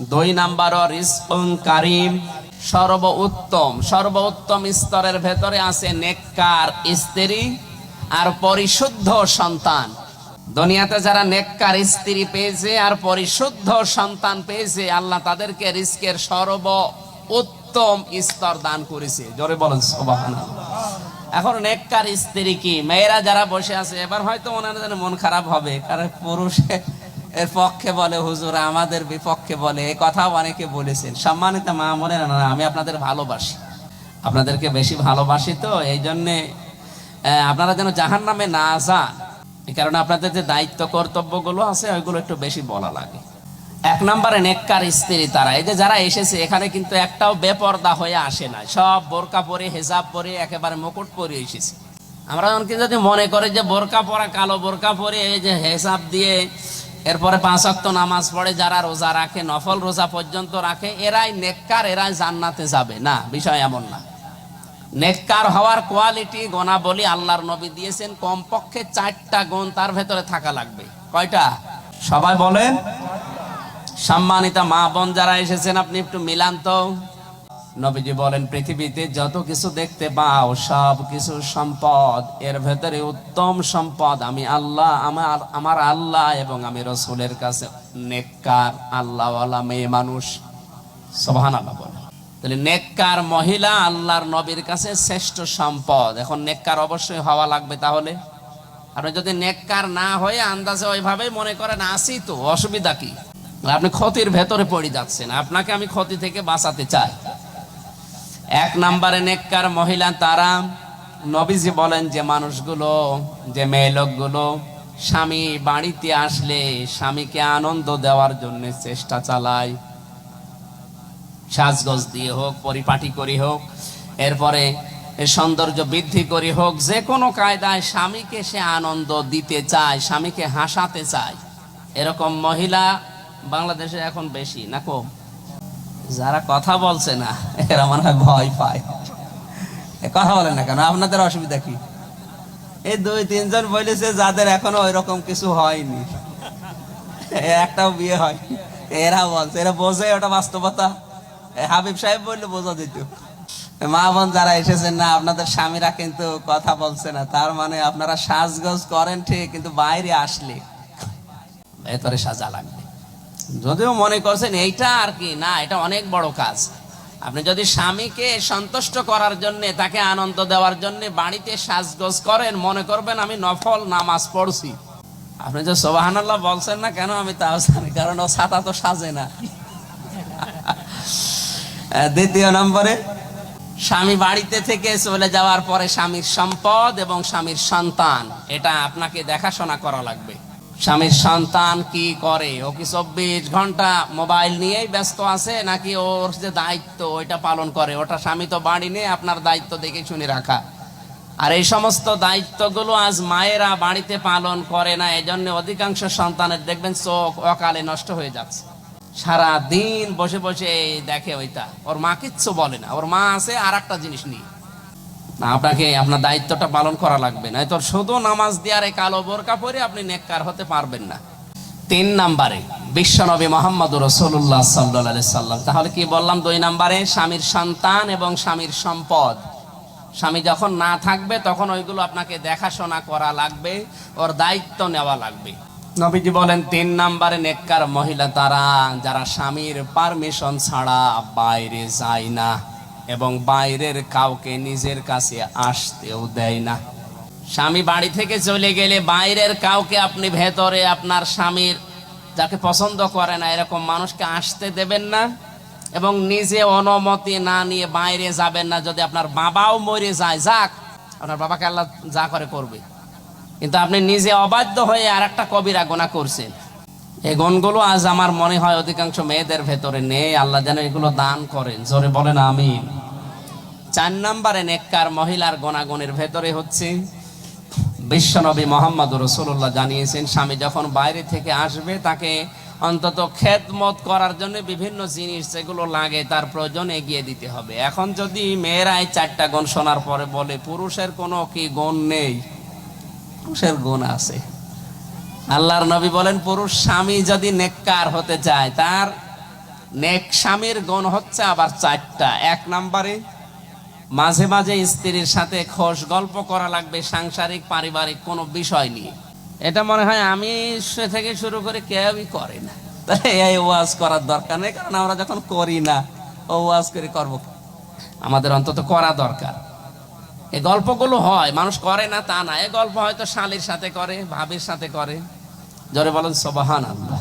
দুই নাম্বার রিজকুন কারিম সর্ব উত্তম সর্ব উত্তম স্তরের ভেতরে আছে নেককার স্ত্রী আর পরিশুদ্ধ সন্তান। দুনিয়াতে যারা নেককার স্ত্রী পেয়েছে আর পরিশুদ্ধ সন্তান পেয়েছে, আল্লাহ তাদেরকে রিস্কের সর্ব উত্তম স্তর দান করেছে। জোরে বলেন এখন নেককার স্ত্রী কি? মেয়েরা যারা বসে আছে, এবার হয়তো ওনাদের মন খারাপ হবে, কারণ পুরুষে এর পক্ষে বলে, হুজুর, আমাদের বিপক্ষে বলে। এই কথাও অনেকে বলেছেন। সম্মানিত মা মনে না, আমি আপনাদের ভালোবাসি। আপনাদেরকে বেশি ভালোবাসি তো, এই জন্যে আপনারা যেন জাহান নামে না যান। এই কারণে আপনাদের যে দায়িত্ব, কর্তব্যগুলো আছে, ওইগুলো একটু বেশি বলা লাগে। এক নম্বরে, নেককার স্ত্রী তারা। এই যে যারা এসেছে, এখানে কিন্তু একটাও বেপর্দা হয়ে আসে না সব বোরকা পরে, হেজাব পরে, একেবারে মুকুট পরে এসেছে। আমরা এমনকি যদি মনে করে যে বোরকা পরা, কালো বোরকা পরে, এই যে হেসাব দিয়ে এরপরে পাঁচ ওয়াক্ত নামাজ পড়ে, যারা রোজা রাখে, নফল রোজা পর্যন্ত রাখে, এরাই নেককার, এরাই জান্নাতে যাবে। না, বিষয় এমন না। নেককার হওয়ার কোয়ালিটি গোনা বলি আল্লাহর নবী দিয়েছেন, কমপক্ষে চারটা গুণ তার ভেতরে থাকা লাগবে। কয়টা? সবাই বলেন। সম্মানিতা মা বোন যারা এসেছেন, আপনি একটু মিলান তো। নবীজি বলেন, পৃথিবীতে যত কিছু দেখতে পাও, সব কিছু সম্পদ, এর ভেতরে উত্তম সম্পদ আমি আল্লাহ, আমার আমার আল্লাহ এবং আমি রসুলের কাছে নেককার, আল্লাহওয়ালা মেয়ে মানুষ। সোহান আল্লাহ বলে তাহলে নেককার মহিলা আল্লাহর নবীর কাছে শ্রেষ্ঠ সম্পদ। এখন নেককার অবশ্যই হওয়া লাগবে তাহলে? আপনি যদি নেককার না হয়ে আন্দাজে ওইভাবেই মনে করেন আসি তো, অসুবিধা কি? আপনি ক্ষতির ভেতরে পড়ে যাচ্ছেন। আপনাকে আমি ক্ষতি থেকে বাঁচাতে চাই। এক নম্বরে নেককার মহিলা তারা। নবীজি বলেন যে মানুষগুলো, যে মেয়ে লোকগুলো স্বামী বাড়িতে আসলে স্বামীকে আনন্দ দেওয়ার জন্য চেষ্টা চালায়। সাজগজ দিয়ে হোক, পরিপাটি করি হোক, এরপরে সৌন্দর্য বৃদ্ধি করি হোক, যে কোনো কায়দায় স্বামীকে সে আনন্দ দিতে চায়, স্বামীকে হাসাতে চায়। এরকম মহিলা বাংলাদেশে এখন বেশি, না কম? যারা কথা বলছে না, এরা মনে হয় ভয় পায়। কথা বলেন না কেন, আপনাদের অসুবিধা কি? এই দুই, তিনজন বলেছে, যাদের এখনও ওই রকম কিছু হয়নি। একটাও বিয়ে হয়। এরা বলছে, এরা বোঝে ওটা বাস্তবতা। হাবিব সাহেব বললে, বোঝা দিত মা বোন যারা এসেছেন না, আপনাদের স্বামীরা কিন্তু কথা বলছে না। তার মানে আপনারা সাজগোজ করেন ঠিক, কিন্তু বাইরে আসলে ভেতরে সাজা লাগবে যদিও মনে করছেন এইটা আর কি, না, এটা অনেক বড় কাজ। আপনি যদি স্বামীকে সন্তুষ্ট করার জন্য, তাকে আনন্দ দেওয়ার জন্য বাড়িতে সাজগোজ করেন, মনে করবেন আমি নফল নামাজ পড়ছি। আপনি যে সোবাহানাল্লাহ বলছেন না কেন, আমি তাও জানি, কারণ ও ছাতা তো সাজে না। দ্বিতীয় নম্বরে, স্বামী বাড়িতে থেকে চলে যাওয়ার পরে স্বামীর সম্পদ এবং স্বামীর সন্তান, এটা আপনাকে দেখাশোনা করা লাগবে। স্বামীর সন্তান কি করে? ও কি চব্বিশ ঘণ্টা মোবাইল নিয়েই ব্যস্ত আছে, নাকি ওর যে দায়িত্ব ওইটা পালন করে? ওটা স্বামী তো বাড়ি নিয়ে আপনার দায়িত্ব দেখে শুনে রাখা। আর এই সমস্ত দায়িত্বগুলো আজ মায়েরা বাড়িতে পালন করে না এই জন্য অধিকাংশ সন্তানের দেখবেন চোখ অকালে নষ্ট হয়ে যাচ্ছে। সারা দিন বসে বসে দেখে ওইটা। ওর মা কিচ্ছু বলে না। ওর মা আছে আর একটা জিনিস নিয়ে। আপনাকে আপনার দায়িত্বটা পালন করা লাগবে। না তোর শুধু নামাজ দেওয়ার এই কালো বোরকা পরে আপনি নেককার হতে পারবেন না। তিন নাম্বারে, বিশ্বনবী মোহাম্মদ রসুল্লাহ সাল্লাহ সাল্লাম। তাহলে কি বললাম দুই নাম্বারে? স্বামীর সন্তান এবং স্বামীর সম্পদ। স্বামী যখন না থাকবে, তখন ওইগুলো আপনাকে দেখাশোনা করা লাগবে, ওর দায়িত্ব নেওয়া লাগবে। নবীজি বলেন, তিন নাম্বারে নেককার মহিলা তারা, যারা স্বামীর পারমিশন ছাড়া বাইরে যায় না। এবং বাইরের কাউকে নিজের কাছে আসতেও দেয় না। স্বামী বাড়ি থেকে চলে গেলে বাইরের কাউকে আপনি ভেতরে আপনার স্বামীর যাকে পছন্দ করে না, এরকম মানুষকে আসতে দেবেন না এবং নিজে অনুমতি না নিয়ে বাইরে যাবেন না। যদি আপনার বাবাও মরে যায়, যাক, আপনার বাবাকে আল্লাহ যা করে করবে। কিন্তু আপনি নিজে অবাধ্য হয়ে আর একটা কবিরা গোনা করছেন। এই গুণগুলো আজ আমার মনে হয় অধিকাংশ মেয়েদের ভেতরে নেই। আল্লাহ যেন এগুলো দান করেন। জোরে বলেন আমি চার নম্বরে নেককার মহিলার গোনাগুনের ভেতরে হচ্ছে বিশ্বনবী মোহাম্মদ রসুল্লাহ জানিয়েছেন, স্বামী যখন বাইরে থেকে আসবে, তাকে অন্তত খেদমত করার জন্য বিভিন্ন জিনিস যেগুলো লাগে তার প্রয়োজন এগিয়ে দিতে হবে। এখন যদি মেয়েরা এই চারটা গুণ শোনার পরে বলে, পুরুষের কোনো কি গুণ নেই? পুরুষের গুণ আছে। আল্লাহর নবী বলেন, পুরুষ স্বামী যদি নেককার হতে চায়, তার নেক স্বামীর গুণ হচ্ছে আবার চারটা। এক নম্বরে, মাঝে মাঝে স্ত্রীর সাথে খোশ গল্প করা লাগবে, সাংসারিক, পারিবারিক কোনো বিষয় নিয়ে। এটা মনে হয় আমি থেকে শুরু করে কেউই করে না। তাহলে এই ওয়াজ করার দরকার নেই, কারণ আমরা যখন করি না, ও ওয়াজ করে করব? আমাদের অন্তত করা দরকার। এই গল্পগুলো হয়, মানুষ করে না তা না। এই গল্প হয়তো শালির সাথে করে, ভাবির সাথে করে। জোরে বলেন সবাহান আল্লাহ